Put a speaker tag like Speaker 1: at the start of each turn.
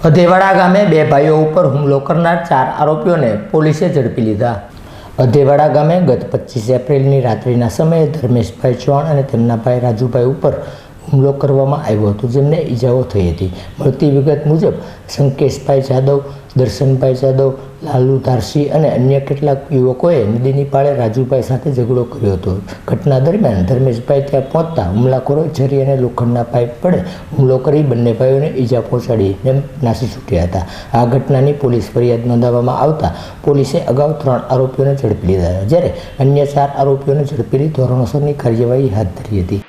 Speaker 1: અધેવાડા ગામે બે ભાઈઓ ઉપર હુમલો કરનાર ચાર આરોપીઓને પોલીસે ઝડપી લીધા. અધેવાડા ગામે ગત પચીસ એપ્રિલની રાત્રિના સમયે ધર્મેશભાઈ ચૌહાણ અને તેમના ભાઈ રાજુભાઈ ઉપર હુમલો કરવામાં આવ્યો હતો, જેમને ઈજાઓ થઈ હતી. મળતી વિગત મુજબ સંકેશભાઈ જાદવ, દર્શનભાઈ જાદવ, લાલુ ધારસી અને અન્ય કેટલાક યુવકોએ નદીની પાળે રાજુભાઈ સાથે ઝઘડો કર્યો હતો. ઘટના દરમિયાન ધર્મેશભાઈ ત્યાં પહોંચતા હુમલાખોરો ઝરી અને લોખંડના પાઇપ વડે હુમલો કરી બંને ભાઈઓને ઈજા પહોંચાડી તેમ નાસી છૂટ્યા હતા. આ ઘટનાની પોલીસ ફરિયાદ નોંધાવવામાં આવતા પોલીસે અગાઉ ત્રણ આરોપીઓને ઝડપી લીધા જ્યારે અન્ય ચાર આરોપીઓને ઝડપી ધોરણસરની કાર્યવાહી હાથ ધરી હતી.